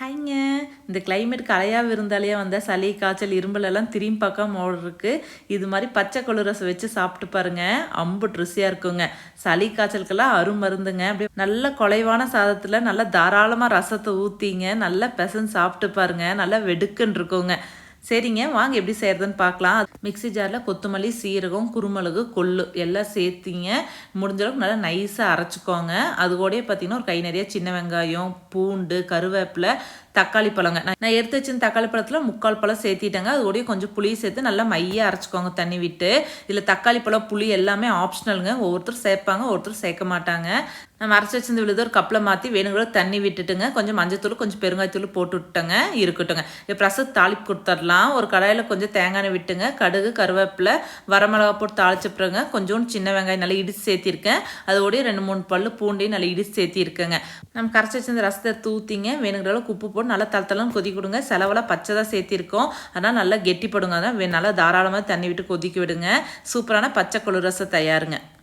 ஹைங்க. இந்த கிளைமேட் கலையாக விருந்தாலேயே வந்தால் சளி காய்ச்சல் இரும்பலெல்லாம் திரும்பி பார்க்காம இருக்கு இது மாதிரி பச்சை கொள்ளு ரசம் வச்சு சாப்பிட்டு பாருங்க. அம்புட்டு ருசியாக இருக்குங்க. சளி காய்ச்சலுக்கெல்லாம் அருமருந்துங்க. அப்படியே நல்ல குலைவான சாதத்தில் நல்லா தாராளமாக ரசத்தை ஊற்றிங்க நல்லா பெசன் சாப்பிட்டு பாருங்க. நல்லா வெடுக்குன்னு இருக்குங்க. சரிங்க வாங்க எப்படி செய்கிறதுன்னு பார்க்கலாம். மிக்ஸி ஜாரில் கொத்தமல்லி சீரகம் குருமிளகு கொள்ளு எல்லாம் சேர்த்திங்க. முடிஞ்சளவுக்கு நல்லா நைஸாக அரைச்சிக்கோங்க. அது கூடயே பார்த்திங்கன்னா ஒரு கை நிறைய சின்ன வெங்காயம் பூண்டு கருவேப்பிலை தக்காளி பழங்க. நான் நான் எடுத்து வச்சிருந்த தக்காளி பழத்தில் முக்கால் பழம் சேர்த்திட்டேங்க. அது கூடயே கொஞ்சம் புளி சேர்த்து நல்லா மையாக அரைச்சிக்கோங்க தண்ணி விட்டு. இதில் தக்காளி பழம் புளி எல்லாமே ஆப்ஷனலுங்க ஒவ்வொருத்தர் சேர்ப்பாங்க ஒருத்தர் சேர்க்க மாட்டாங்க. நம்ம அரைச்சி வச்சிருந்து விழுது ஒரு கப்பில் மாற்றி வேணுங்கிற தண்ணி விட்டுட்டுங்க. கொஞ்சம் மஞ்சத்தூள் கொஞ்சம் பெருங்காயத்தூள் போட்டு விட்டுங்க இருக்கட்டுங்க. இப்போ ரசம் தாளிப்பு கொடுத்துடலாம். ஒரு கடாயில் கொஞ்சம் தேங்காய் எண்ணெய் விட்டுங்க. கடுகு கருவேப்பிலை வரமிளகா போட்டு தாளிச்சப்புறங்க கொஞ்சோண்டு சின்ன வெங்காயம் நல்லா இடிச்சு சேர்த்திருக்கேன். அதோடய ரெண்டு மூணு பல்லு பூண்டையும் நல்லா இடிச்சு சேர்த்திருக்கேங்க. நம்ம கரைச்சி வச்சிருந்த ரசத்தை தூத்திங்க. வேணுங்கிற அளவுக்கு உப்பு போட்டு நல்லா தளத்தளம் கொதி கொடுங்க செலவெல்லாம் பச்சை தான் சேர்த்திருக்கோம். அதனால் நல்லா கெட்டிப்படுங்க. அதான் வே- நல்லா தாராளமாக தண்ணி விட்டு கொதிக்க விடுங்க. சூப்பரான பச்சை கொழு ரசம் தயாருங்க.